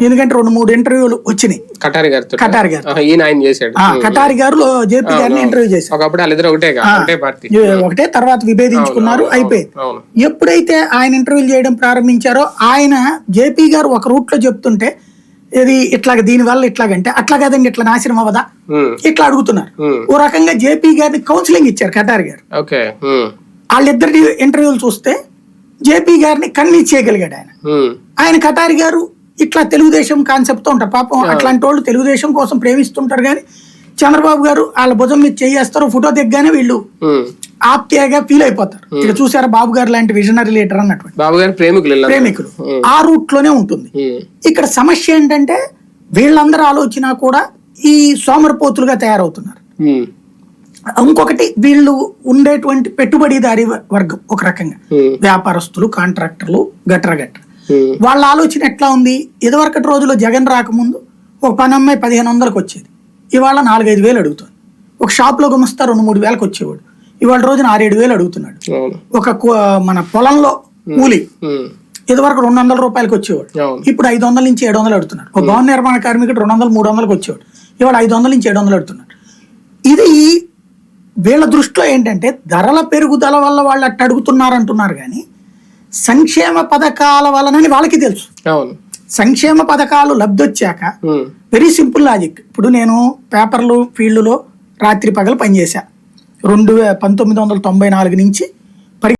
ఎందుకంటే రెండు మూడు ఇంటర్వ్యూలు వచ్చినాయి. కటారి గారితో కటారి గారు. ఈయన ఆయన చేశాడు. కటారి గారు జేపీ గారిని ఇంటర్వ్యూ చేశారు. ఒకప్పుడు ఒకటే ఒకటే పార్టీ. ఏ, ఒకటే తర్వాత విభేదించుకున్నారు అయిపోయింది. ఎప్పుడైతే ఆయన ఇంటర్వ్యూలు చేయడం ప్రారంభించారో ఆయన జేపీ గారు ఒక రూట్లో చెప్తుంటే ఇది ఇట్లాగ దీని వల్ల ఇట్లాగంటే అట్లా కదండి ఇట్లా నాశనం అవ్వదా? ఇట్లా అడుగుతున్నారు. ఓ రకంగా జేపీ గారిని కౌన్సిలింగ్ ఇచ్చారు కటారి గారు. వాళ్ళిద్దరి ఇంటర్వ్యూలు చూస్తే జేపీ గారిని కన్విన్స్ చేయగలిగాడు ఆయన. ఆయన కటారి గారు ఇట్లా తెలుగుదేశం కాన్సెప్ట్తో ఉంటారు. పాపం అట్లాంటి వాళ్ళు తెలుగుదేశం కోసం ప్రేమిస్తుంటారు కానీ చంద్రబాబు గారు వాళ్ళ భుజం మీద చేయేస్తారు ఫోటో దిగ్గానే వీళ్ళు ఉమ్. ఆప్యాగా ఫీల్ అయిపోతారు. ఇక చూసారా బాబు గారు లాంటి విజనరీ లీడర్ అన్నటువంటి? బాబు గారి ప్రేమికులు. ప్రేమికులు. ఆ రూట్లోనే ఉంటుంది. ఇక్కడ సమస్య ఏంటంటే వీళ్ళందరూ ఆలోచన కూడా ఈ సోమరపోతులుగా తయారవుతున్నారు. ఇంకొకటి వీళ్ళు ఉండేటువంటి పెట్టుబడిదారి వర్గం ఒక రకంగా. వ్యాపారస్తులు కాంట్రాక్టర్లు గట్ర గట్ర. వాళ్ళ ఆలోచన ఎట్లా ఉంది? ఇదివరకటి రోజుల్లో జగన్ రాకముందు ఒక పని అమ్మాయి పదిహేను వందలకు వచ్చేది. ఇవాళ నాలుగైదు వేలు అడుగుతుంది ఒక షాప్లో గుమస్తా రెండు మూడు వేలకు వచ్చేవాడు. ఇవాళ రోజున ఆరేడు వేలు అడుగుతున్నాడు. ఒక మన పొలంలో కూలి ఇదివరకు రెండు వందల రూపాయలకి వచ్చేవాడు. ఇప్పుడు ఐదు వందల నుంచి ఏడు వందలు అడుగుతున్నాడు. ఒక భవన నిర్మాణ కార్మికుడు రెండు వందలు మూడు వందలకు వచ్చేవాడు. ఇవాళ ఐదు వందల నుంచి ఏడు వందలు అడుగుతున్నాడు. ఇది వీళ్ళ దృష్టిలో ఏంటంటే ధరల పెరుగుదల వల్ల వాళ్ళు అట్ట అడుగుతున్నారు అంటున్నారు కానీ సంక్షేమ పథకాల వలనని వాళ్ళకి తెలుసు. అవును. సంక్షేమ పథకాలు లబ్ధొచ్చాక ఉమ్, వెరీ సింపుల్ లాజిక్. ఇప్పుడు నేను పేపర్లు ఫీల్డ్లో రాత్రి పగలు పనిచేశా. రెండు పంతొమ్మిది వందల తొంభై నాలుగు నుంచి